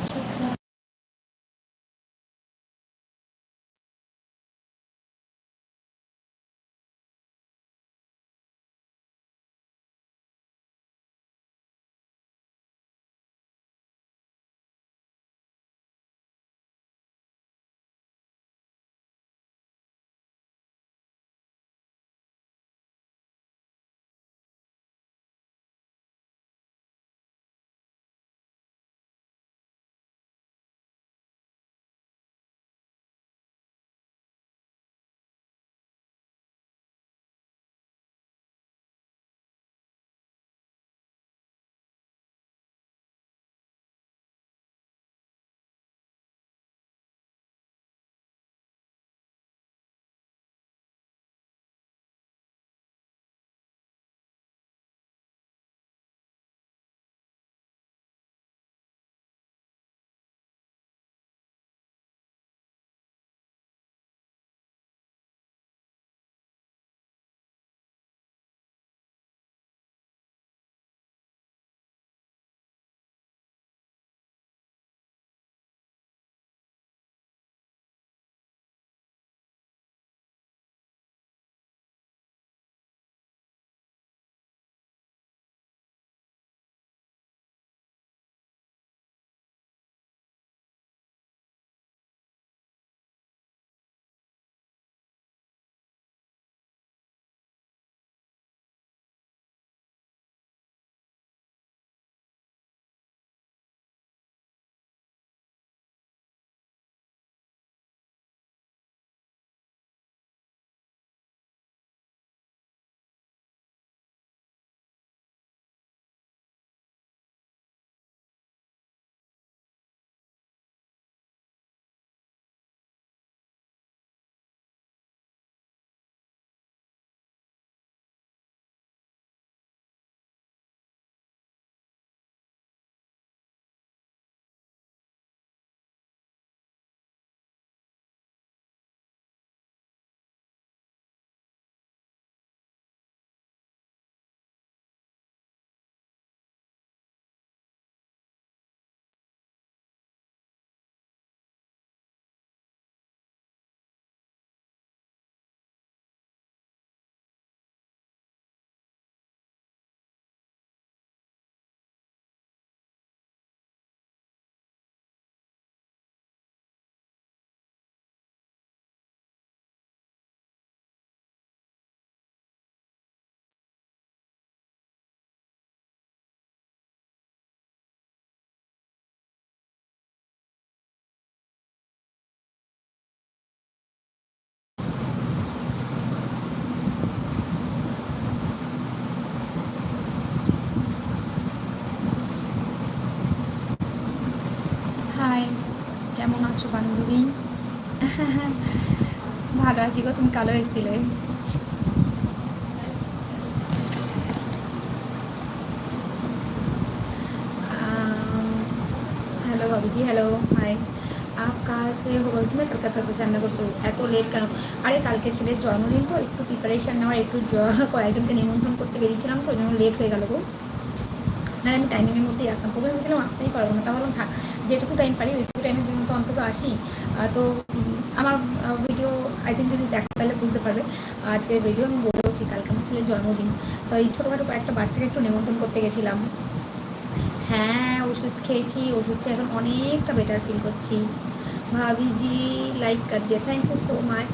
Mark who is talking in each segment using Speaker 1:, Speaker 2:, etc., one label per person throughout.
Speaker 1: আচ্ছা আছো বান্ধবী? ভালো আছি গো, তুমি কালো এসেছিলে হ্যালো বাবুজি, হ্যালো হাই আপ কাছে হব তুমি? কলকাতা সে রান্না করছ এত লেট কেন? আরে কালকে ছেলের জন্মদিন তো, একটু প্রিপারেশান নেওয়ার, একটু কয়েকজনকে নিমন্ত্রণ করতে বেরিয়েছিলাম তো, ওই জন্য লেট হয়ে গেল গো। না আমি টাইমিংয়ের মধ্যেই আসতাম। প্রথমে ভেবেছিলাম আসতেই পারব না। তা ভাবলাম, থাক, যেটুকু টাইম পারি, ওইটুকু টাইমের জন্য তো অন্তত আসি। তো আমার ভিডিও আই থিঙ্ক যদি দেখো তাহলে বুঝতে পারবে। আজকের ভিডিও আমি বলছি, কালকে আমার ছেলের জন্মদিন। তো এই ছোটোখাটো কয়েকটা বাচ্চাকে একটু নিমন্ত্রণ করতে গেছিলাম। হ্যাঁ ওষুধ খেয়েছি, ওষুধ খেয়ে এখন অনেকটা বেটার ফিল করছি। ভাবিজি লাইক কর দিয়ে থ্যাংক ইউ সো মাচ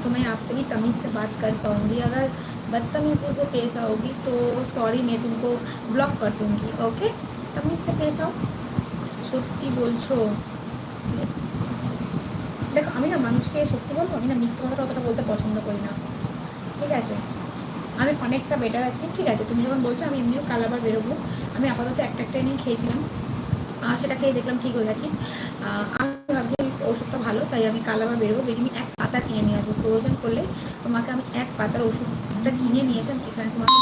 Speaker 1: तो मैं आपसे भी तमीज़ से बात कर पाऊँगी अगर बदतमीज़ी से पेश आओगी तो सॉरी मैं तुमको ब्लॉक कर दूँगी ओके तमीज़ से पेश आओ সত্যি বলছো দেখো আমি না মানুষকে সত্যি বলবো আমি না মিথ্যা কথাটা অতটা বলতে পছন্দ করি না ঠিক আছে আমি অনেকটা বেটার আছি ঠিক আছে তুমি যখন বলছো আমি এমনিও কাল আবার বেরোবো আমি আপাতত একটা একটা নিয়ে খেয়েছিলাম আহ, সেটা খেয়ে দেখলাম ঠিক হয়ে গেছি আহ, আমি ভাবছি ওষুধটা ভালো, তাই আমি কাল আবার বেরোবো। বেরিয়ে এক পাতা কিনে নিয়ে আসব। প্রয়োজন করলে তোমাকে আমি এক পাতার ওষুধটা কিনে নিয়ে এসে এখানে তোমাকে